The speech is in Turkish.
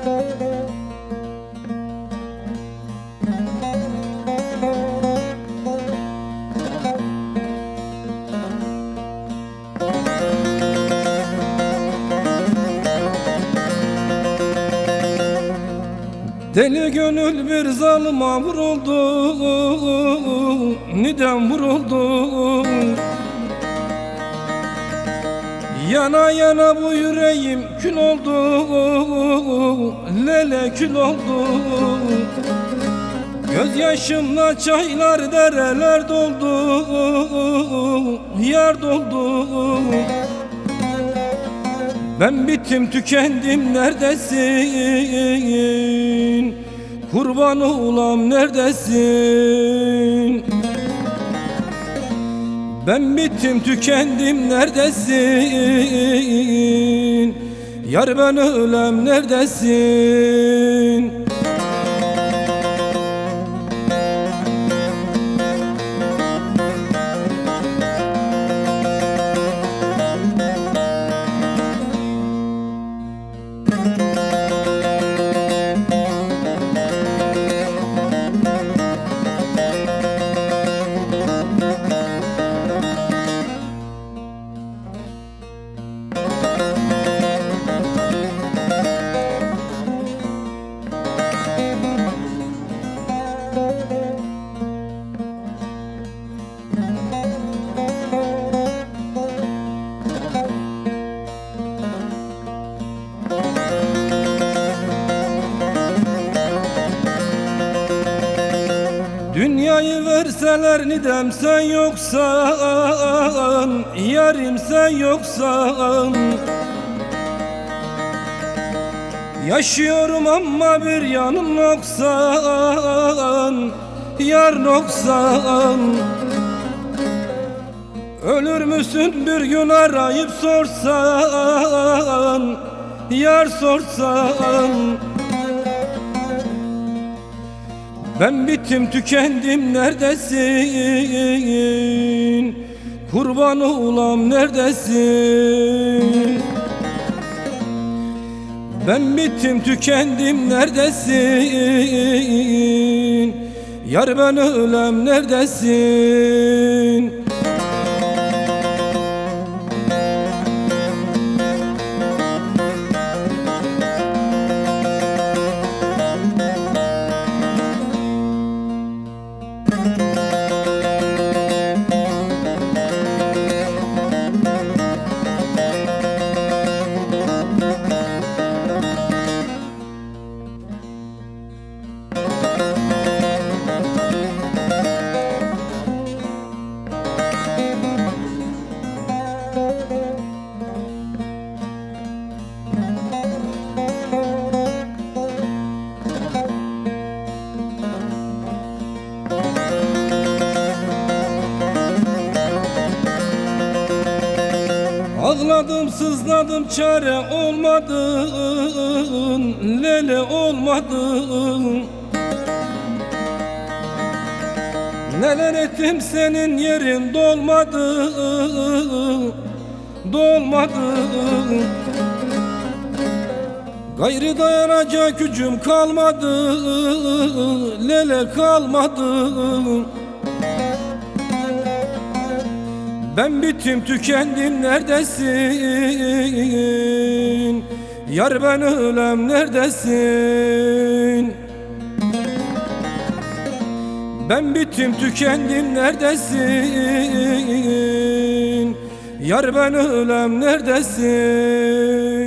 Deli gönül bir zalıma vuruldu Neden vuruldu? Yana yana bu yüreğim kül oldu. Lele kül oldu. Gözyaşımla çaylar dereler doldu. Yar doldu. Ben bittim tükendim neredesin? Kurban olam neredesin Ben bittim tükendim neredesin? Yar ben ölem neredesin Verseler nidem sen yoksan Yarim sen yoksan. Yaşıyorum ama bir yanım noksan Yar noksan. Ölür müsün bir gün arayıp sorsan Yar sorsan ben bittim tükendim neredesin? Kurban olam neredesin? Ben bittim tükendim neredesin? Yar ben ölem neredesin Ağladım sızladım çare olmadın Lele olmadın. Neler ettim senin yerin dolmadı Dolmadı. Gayrı dayanacak gücüm kalmadı Lele kalmadı ben bittim tükendim neredesin? Yar ben ölem neredesin? Ben bittim tükendim neredesin? Yar ben ölem neredesin